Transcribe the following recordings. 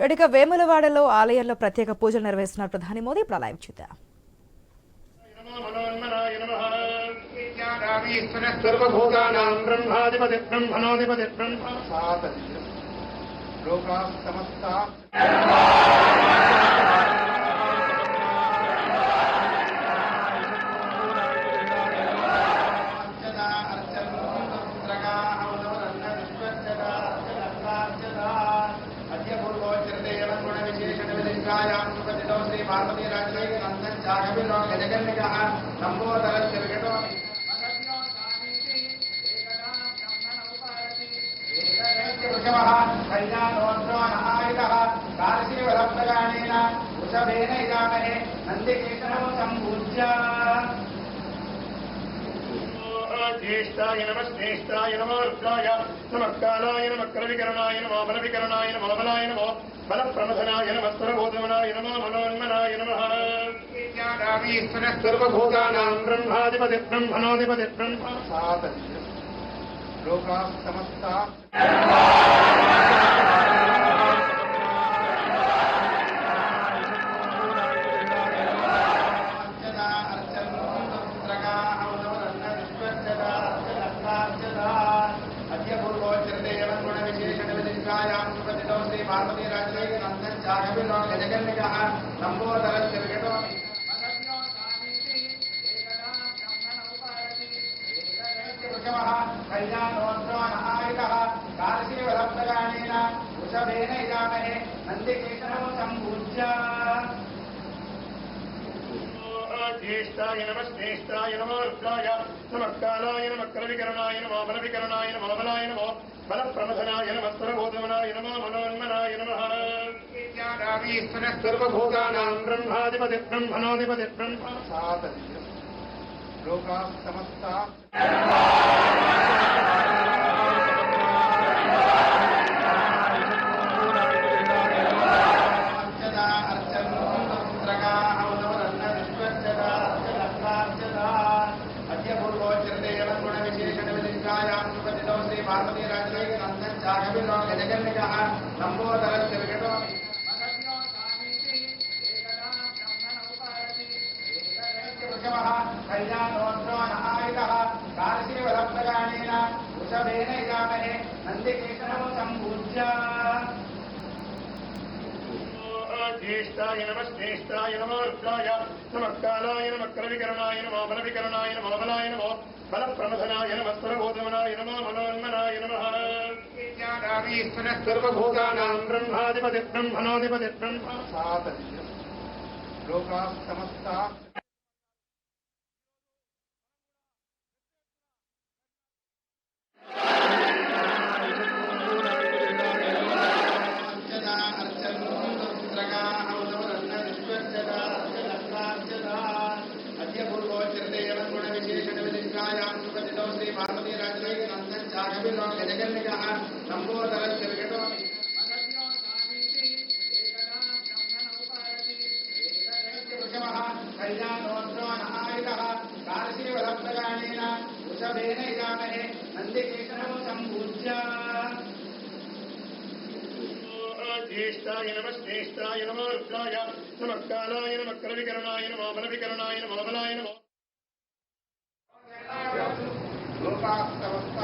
రెడిక వేములవాడలో ఆలయంలో ప్రత్యేక పూజలు నిర్వహిస్తున్న ప్రధాని మోదీ. ఇప్పుడు లైవ్ చూద్దాం. మనోన్మనాయ నమః సర్వభూతానాం బ్రహ్మాధిపతి బ్రహ్మణోధిపతి బ్రహ్మ సాతదిశ లోకా సమస్త వృషభేన ఇదామహే నందికేతనం సంపూజ్య. జ్యేష్ఠాయ నమ శ్రేష్ఠాయ నమ రుద్రాయ నమ. కాలాయ నమ క్రవికరణాయ నమ బలవికరణాయ నమ బలాయ నమ బలప్రమథనాయ నమ సర్వోదమనాయ నమ మనోన్మనాయ నమ సర్వభూతానాం బ్రహ్మాధిపతి బ్రహ్మణోధిపతి బ్రహ్మ సాత లోకా సమస్త వృషభేన ఇదామహే నందికేతనం సంపూజ్య జ్యేష్ఠాయ నమ శ్రేష్ఠాయ నమ రుద్రాయ నమ. నమ క్రవికరణాయ నమ బలవికరణాయ నమ బలాయ నమ బలప్రమథనాయ నమ స్వరబోధమనాయ నమ మనోన్ సర్వభూతానాం బ్రహ్మాధిపతి బ్రహ్మణోధిపతి బ్రహ్మ సాతదిశ లోకా సమస్త వృషభేన ఇదామహే నందికేతనం సంపూజ్య. జ్యేష్ఠాయ నమ శ్రేష్ఠాయ నమ రుద్రాయ నమ. కాలాయ నమ క్రవికరణాయ నమ బలవికరణాయ నమ బలాయ నమ బలప్రమథనాయ నమ స్వరబోధమనాయ నమ మనోన్మనాయ నమ. సర్వభూతానాం బ్రహ్మాధిపతి బ్రహ్మణోధిపతి బ్రహ్మ. సాతదిశ లోకా సమస్త వృషభేన ఇదామహే నందికేతనం సంపూజ్య జ్యేష్ఠాయ నమ శ్రేష్ఠాయ నమ రుద్రాయ నమ కాలాయ నమ క్రవికరణాయ నమ బలవికరణాయ నమ బలాయ నమ లోకాస్తవస్తాసుఖినో భవంతు ఈశ్వరానుగ్రహ ప్రసాదతి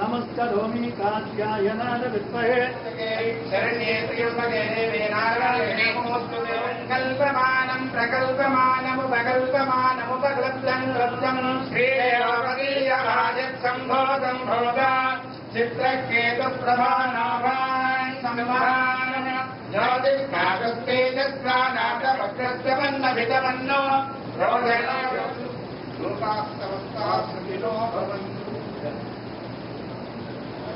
సునాథామి నమస్కరోమి కాత్యాయనాద విద్మహే శరణ్యే త్రియంబకే దేవే నారాయణే నమోస్తుతే కల్పమానం ప్రకల్పమానము ప్రకల్పమానము ప్రకల్ప్యం లబ్ధం శ్రీదేవీయరాజత్సంభోగం భోగా చిత్రకేతు ప్రభానాభాన్ సంవహాన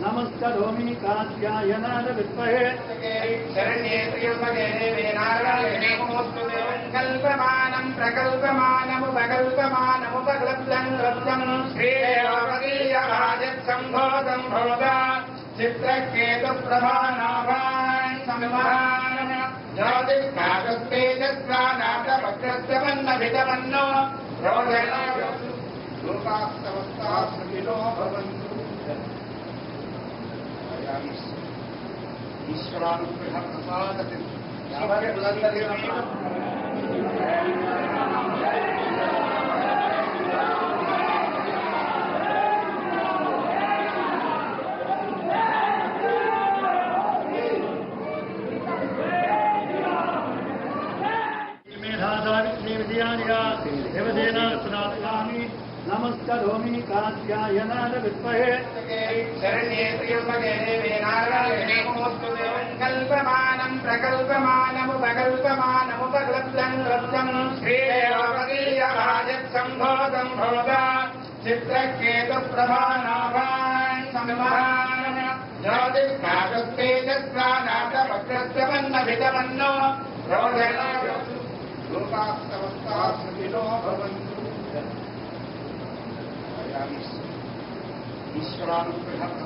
నమస్కరోమి కాత్యాయనాద విద్మహే శరణ్యే త్రియుపగే దేవే నారాయణే నమోస్తుతే కల్పమానం ప్రకల్పమానముపకల్పమానముపక్లప్లం క్లప్తం శ్రీదేవీయరాజత్సంభోదం భవదా చిత్రకేతు ప్రభానాభాన్ సంవహాన జ్యోతిష్కాగస్తేజస్వానాటవక్రస్తమన్నభితమన్నో రోదన భవంతు. چالیس مسکران پہ ہر فساد میرا నమస్కరోమి కాత్యాయనాద విద్మహే శరణ్యే త్రియుపగే దేవే నారాయణే నమోస్తుతే కల్పమానం ప్రకల్పమానముపకల్పమానముపక్లప్తం క్లప్తం శ్రీదేవీయరాజత్సంభోదం భవదా చిత్రకేతు الخامس مشران في الحق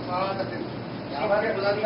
بلند